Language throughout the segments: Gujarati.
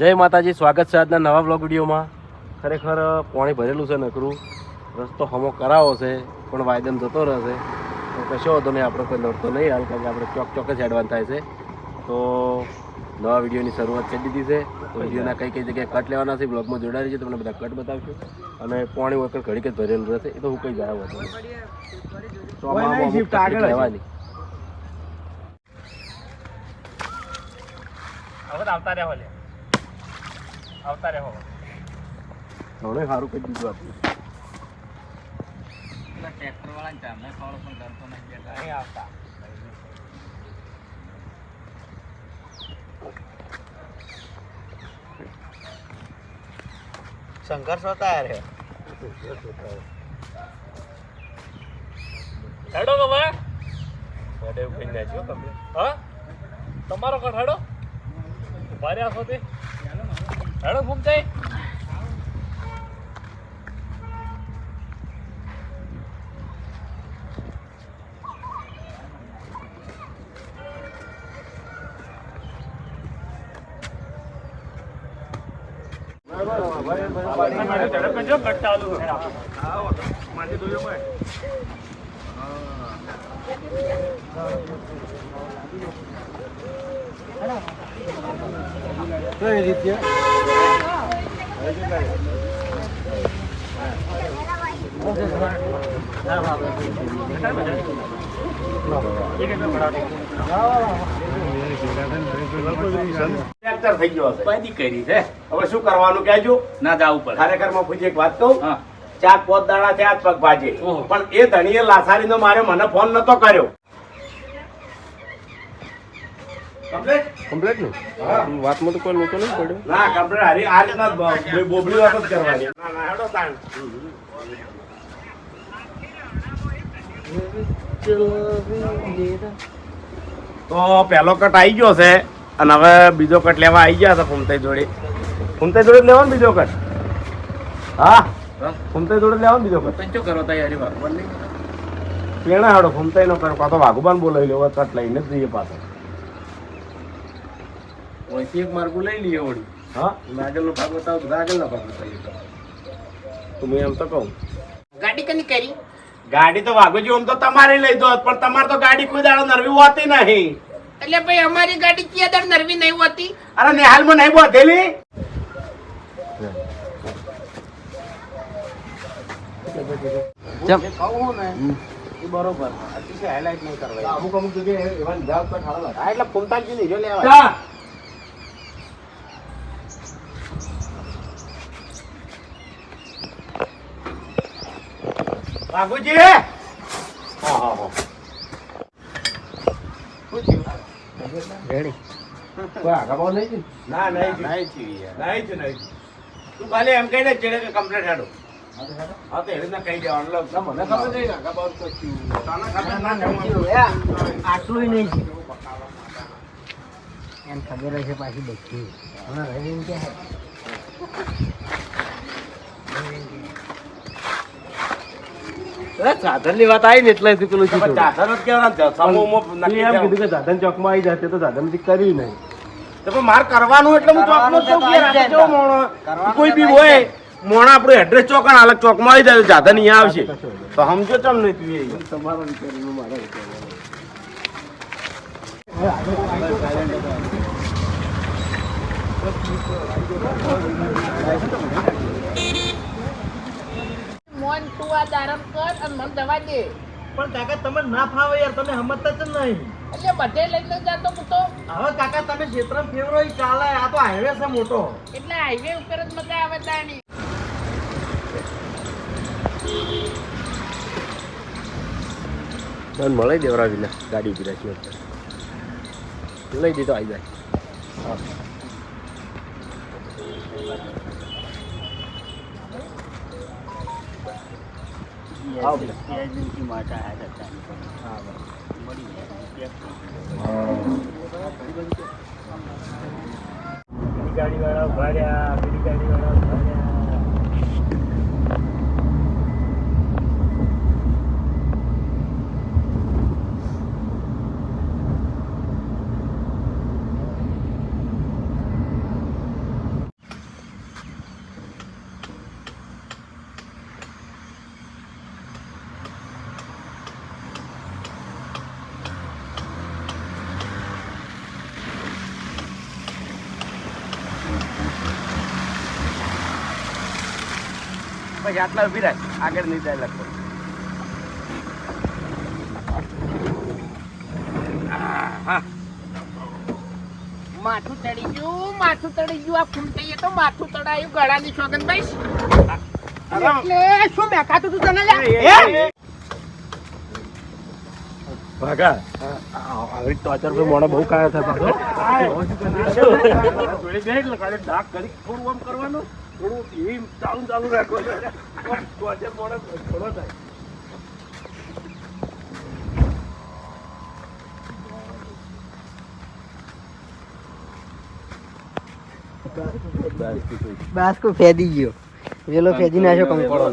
જય માતાજી સ્વાગત છે આજના નવા બ્લોગ વિડીયોમાં. ખરેખર પાણી ભરેલું છે નકરું. રસ્તો હમો કરાવો છે પણ વાયદન જતો રહેશે. તો કશો વાંધો નહીં આપણે કોઈ નડતો નહીં હાલ કારણ કે આપણે ચોક ચોક જ એડવાન્સ થાય છે. તો નવા વિડીયોની શરૂઆત કરી દીધી છે. તો વિડીયોના કઈ કઈ જગ્યાએ કટ લેવાના છે બ્લોગમાં જોડાઈ છે તમને બધા કટ બતાવશું. અને પાણી વગર ઘડીક જ ભરેલું રહેશે. એ તો હું કઈ જાય હોતો. લેવાની હવે તો આવતા રહો લે. આવતા રહો. થોડે સારું કરી દીધું આપણે. ટ્રેક્ટર વાળા પણ કરતો નહીં નહીં આવતા. સંઘર્ષ હોતા યાર હેડો કે ભાઈ હેડે ઊભી નાખ્યો તમે. હા? તમારો કઠાડો ભારે આસો તે. Hello, Bumti. కొంచెం కట్టాలు మధ్య దూరమే అలా કઈ રીતે? થઈ ગયો કરી છે હવે શું કરવાનું કહેજો ના જાવું પડે ખરેખરમાં પૂછી એક વાત કહું? હા. ચાર પોત દાડા ચાર પગ ભાજે ઓહો. પણ એ ધણીએ લાસારીનો મારે મને ફોન નતો કર્યો. કમ્પ્લીટ ને? વાતમાં તો કોઈ લોચો નહીં પડ્યો. ના કમ્પ્લીટ હારી આ રીતના બ- વાત જ કરવાની. ના ના હેડો તાણ. તો પહેલો કટ આવી ગયો છે અને હવે બીજો કટ લેવા આવી ગયા છે ફૂમતાઈ જોડે. ફૂમતાઈ જોડે જ લેવાનો બીજો કટ? હા? ફૂમતાઈ જોડે લેવાનો બીજો કટ? શું કરો તૈયારી પેણા હાડો ફૂમતાઈ નો કરો. કાં તો વાઘુબાન બોલાવી લેવો કટ લઈને જ જઈએ પાછો. એક માર્ગું લઈ લઈએ વળી. હા? આગળનો ભાગ બતાવો તો આગળનો ભાગ બતાવીએ તો હું એમ તો કહું. ગાડી કની કરી? ગાડી તો વાઘોજી આમ તો તમારે લઈ દો પણ તમારે તો ગાડી કોઈ દાડો નરવી હોતી નહીં. એટલે ભાઈ અમારી ગાડી ક્યાં નરવી નહીં હોતી? અરે નિહાલમાં નહીં બોધેલી? બરોબર. અતિશય હાઇલાઇટ નહીં કરવા અમુક અમુક જગ્યાએ એવા લીધા ખાડા હા એટલે ફૂમતાજી લીધો લેવા. વાઘુજી હા હા હા. રેડી. કોઈ આગા પાવ નહીં ને? ના નહીં થયું. નહીં થયું, નહીં થયું. તું ખાલી એમ કહીને ચેડે કે કમ્પ્લેટ હાડો હા તો એવી કહી દેવાનું. લો. મને ખબર નહીં આગા તો થયું. તને ખબર ના નહીં. આટલું નહીં એમ ખબર હશે પાછી બધી. હવે રવિન કે અરે સાધનની વાત આવી ને એટલે પેલું પણ શું જ કહેવાના ને, એમ કીધું કે સાધન આવી જાય તો સાધનથી કર્યું નહીં. તો પણ મારે કરવાનું એટલે હું ચોક? કોઈ બી હોય મોણા આપણું એડ્રેસ ચોક અને અલગ ચોકમાં આવી જાય તો સાધન અહીંયા આવશે. તો સમજો ચમ નહીં તું એ? તમારા મારા મોન તું આ દારમ કર અને મને દવા દે. પણ કાકા તમે ના ફાવે યાર તમે સમજતા જ નહીં. એટલે બધે લઈને જાતો હું હવે કાકા તમે ક્ષેત્ર ફેરવો ચાલે આ તો હાઈવે છે મોટો. એટલે હાઈવે ઉપર જ મજા આવે તાણી મને મળે દેવરાવીને ગાડી ઊભી રાખી અત્યારે લઈ દીધો આવી જાય. ગાડી વાળા ઊભા રહ્યા પેલી ગાડી વાળા પછી આટલા ઊભી રાખ. આગળ નહીં જાય લખો માથું તળી ગયું માથું તળી ગયું. આ ફૂમતાઈએ તો માથું તળાયું ગળાની સોગંદભાઈ એટલે શું મેકાતું તું તને લ્યા? ભાગા આવી ટોચર પર મોણા બહુ કાયા થતા. જોડે બે એટલે ખાલી ડાક કરી થોડું આમ કરવાનું. થોડું ચાલુ ચાલુ થાય. બાસ્કો ફેદી ગયો. વેલો ફેદી. નાખ્યો કંકોડો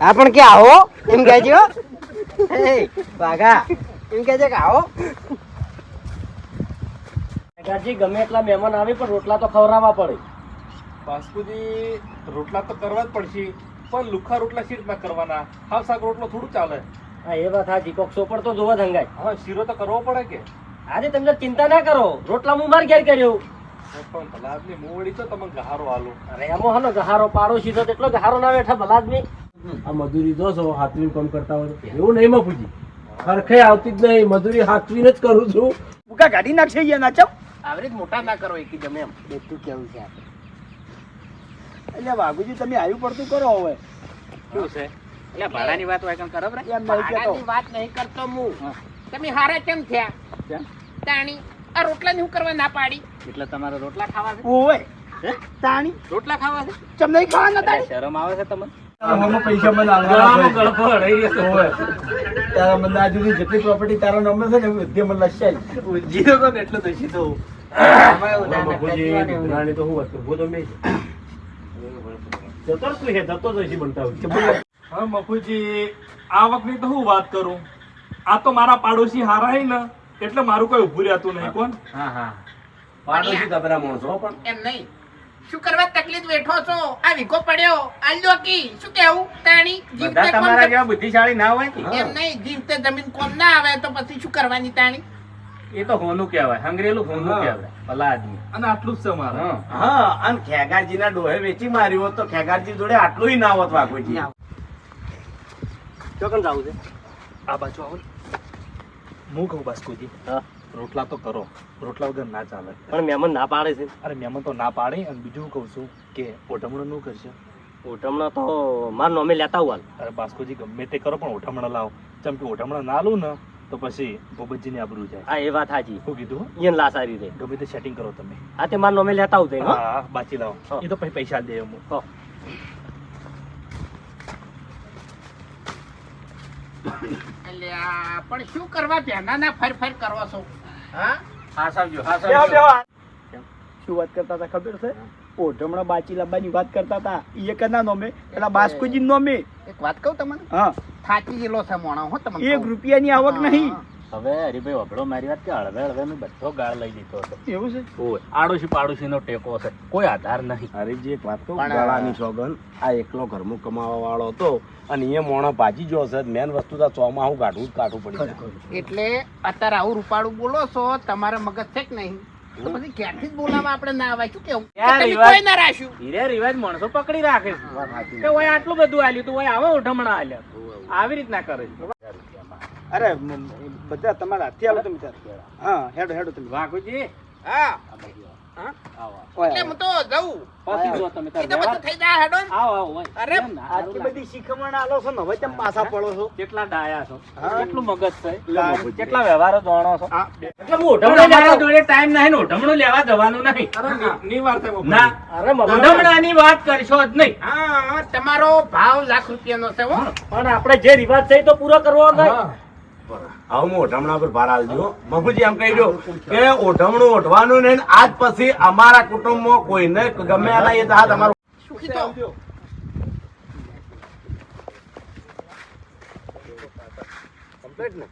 આ પણ કે આવો એમ કહેજો વાઘા એમ કહેજે કે આવો. કાકાજી ગમે એટલા મહેમાન આવે પણ રોટલા તો ખવડાવવા પડે. બાસ્કુજી રોટલા તો કરવા જ પડશે પણ લુખા રોટલા શી રીતના કરવાના? હાવ શાક રોટલો થોડું ચાલે. હા એ વાત હાજી. કોક સોપડ તો જોવા ધંગાય. હા શીરો તો કરવો પડે કે? આજે તમને ચિંતા ના કરો. રોટલા હું માર ઘેર કર્યો. પણ ભલા આદમી મું વળી તો તમે ગહારો આલો. અરે એમાં હનો ગહારો પાડો સીધો તેટલો ગહારો ના બેઠા ભલા આદમી આ મજૂરી જો છો હાથની કામ કરતા હોય. એવું નહીં મફુજી. ખરખે આવતી જ નહીં મજૂરી હાથવીને જ કરું છું. ભૂકા ગાડી નાખશે અહીંયા નાચમ આવી રીત મોટા ના કરો એકી જમે એમ. એટલું કેવું છે? એટલે બાબુજી તમે આવ્યું પડતું કરો હવે. શું છે? એટલે ભાડાની વાત હોય કરો એમ નહીં કહેતો. ભાડાની વાત નહીં કરતો હું. તમે હારા કેમ થયા? તાણી આ રોટલા હું કરવા ના પાડી? એટલે તમારે રોટલા ખાવા છે? ઓય તાણી. રોટલા ખાવા છે? ચમ નહીં ખાવાના તાણી? શરમ આવે છે તમને? પૈસા મને ગળફો અડાઈ ગયો છે. તારા મને આજુ જેટલી પ્રોપર્ટી તારા નામે છે ને બધી મને લસાઈ જીરો તો એટલો રાણી તો હું હતું તો મેં જતો જ તું જતો જ બનતા હોય. હા મફુજી આ વખતની તો હું વાત કરું? આ તો મારા પાડોશી હારા હે ને એટલે મારું કોઈ ઉભું રહેતું નહીં કોણ? હા હા. પાડોશી ગભરા માણસો પણ. એમ નહીં. શું કરવા તકલીફ બેઠો છો? આ વીઘો પડ્યો. આલ્યો કી. શું કેવું? તાણી જીવતે બધા તમારા જેવા બુદ્ધિશાળી ના હોય કે? એમ નહીં જીવતે જમીન કોમ ના આવે તો પછી શું કરવાની તાણી? એ તો હોનું કહેવાય. હંગરેલું હોનું કહેવાય. ભલા આદમી. અને આટલું જ છે મારે. હા. અને ખેગારજી ના ડોહે વેચી માર્યું હોત તો ખેગારજી જોડે આટલું ના હોત વાઘોજી. ચોકન જાવું છે? આ બાજુ આવો. હું કહું બાસ્કુજી. હા. રોટલા તો કરો. રોટલા વગર ના ચાલે. પણ મહેમાન ના પાડે છે. અરે મહેમાન તો ના પાડે અને બીજું કહું છું કે ઓઢમણું નું કરશે ઓટમણા તો માર નોમે લેતા હાલ. અરે બાસ્કોજી ગમે તે કરો પણ ઓઢમણા લાવો. ચમ કે ઓઢમણા ના લઉં ને તો પછી ભૂપતજીની આબરૂ જાય. હા એ વાત હાજી શું કીધું? ઈયન લાસારી રે ગમે તે સેટિંગ કરો તમે. આ તે માર નોમે લેતા આવતા હા. બાચી લાવો. એ તો પછી પૈસા દે હું. હો. પણ શું કરવા ના ફર ફર કરવા છો? હા. શું વાત કરતા હતા ખબર છે? ઓઢમણા બાચી લાંબાની વાત કરતા હતા. એ કના નોમે પેલા બાસ્કુજી નોમે. એક વાત કહું તમને? હા. થાકી ગયેલો છે મોણા હો તમને એક રૂપિયાની આવક નહીં. હવે હરીભાઈ વગડો મારી વાત કે હળવે હળવે મેં બધો ગાળ લઈ લીધો હતો એવું છે? ઓય આડોશી પાડોશીનો ટેકો છે. કોઈ આધાર નહીં. હરીજી એક વાત કહું ગાળાની સોગન આ એકલો ઘરમાં કમાવા વાળો હતો અને એ મોણા ભાજી જો હશે મેન વસ્તુ તો ચોમાં હું કાઢવું જ કાઢવું પડી જાય. એટલે અત્યારે આવું રૂપાળું બોલો છો તમારે મગજ છે કે નહીં? પછી ક્યાંથી જ બોલાવા આપણે ના આવાય? શું કેવું? કોઈ ના રાખ્યું હીરે રિવાજ માણસો પકડી રાખે છે. ઓય આટલું બધું આલ્યું તું ઓય આવો ઉઠમણા આલ્યા. આવી રીતના કરે છે. અરે બધા તમારા હાથથી આવો તમે ત્યારે હા હેડો હેડો તમે. વાઘુજી? હા. આવો ઓય, એટલે હું તો જઉં. પછી જો તમે તાર એ તો બધું વ્યવહાર- થઈ જાય હેડો ને. આવો આવો ઓય. અરે, એમ ના, સારું આટલી લાગે. બધી શીખમણ આલો હવે તમે પાછા પડો છો? કેટલા ડાયા છો? હા. કેટલું મગજ છે? મગજ. કેટલા વ્યવહારો જાણો છો? હા એટલે હું ઢમણો ઓઢમણા લેવા લેતા ટાઈમ નહીં ને લેવા જવાનું નહીં. અરે ની- ની વાર થાય ના. અરે મમ્મી ઢમણાની વાત કરશો જ નહીં. હા તમારો ભાવ લાખ રૂપિયાનો છે હો. પણ આપણે જે રિવાજ છે તો પૂરો કરવો નહીં. હું ઓઢમણા પર ભાર આવજો મફુજી એમ કહી દો કે ઓઢમણું ઓઢવાનું નહીં આજ પછી અમારા કુટુંબમાં કોઈને ગમે આના એ હાથ અમારું સુખી તો. કમ્પ્લીટ ને?